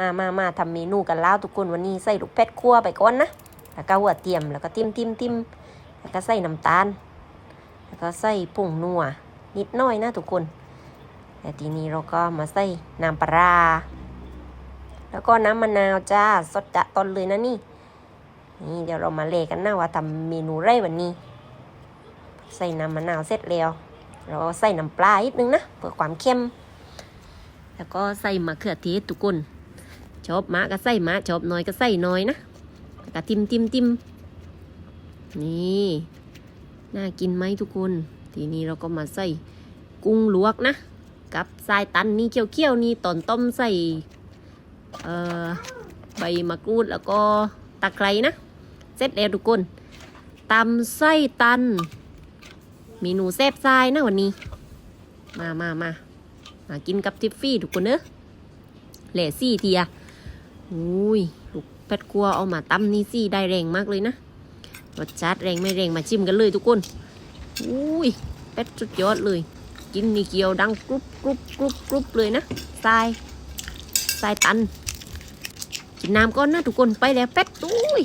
มามามาทำเมนูกันแล้วทุกคนวันนี้ใส่ลูกเพชรคั่วไปก่อนนะแล้วก็หัวเทียมแล้วก็ติ้มติ้มติ้มแล้วก็ใส่น้ำตาล แล้วก็ใส่ผงนัวนิดหน้อยนะทุกคนแต่ทีนี้เราก็มาใส่น้ำปลา แล้วก็น้ำมะนาวจ้าสดจะต้นเลยนะนี่ นี่เดี๋ยวเรามาเลกันนะว่าทำเมนูไรวันนี้ ใส่น้ำมะนาวเสร็จแล้ว เราใส่น้ำปลาอีกนึงนะเพื่อความเข้ม แล้วก็ใส่มะเขือเทศทุกคน ชอบมะก็ใส่มะชอบน้อยก็ใส่น้อยนะก็ติมติมติมนี่น่ากินไหมทุกคน ทีนี้เราก็มาใส่กุ้งลวกนะ กับทรายตันนี่เคี่ยวๆนี่ตอนต้มใส่เอ่อใบมะกรูดแล้วก็ตะไคร้นะเสร็จแล้วทุกคนตำไส้ตันเมนูแซ่บทรายนะวันนี้ มามามามากินกับทิฟฟี่ทุกคนเนอะเหล่ซี่เทีย อุ้ยลูกแพดกลัวเอามาตั้มนี่สิได้แรงมากเลยนะรสชาติแรงไม่แรงมาชิมกันเลยทุกคนอุ้ยแพดสุดยอดเลย กินนี่เกียวดังกรุบกรุบกรุบกรุบเลยนะทรายทรายตันกินน้ำก่อนนะทุกคนไปแล้วแป๊ดอุ้ย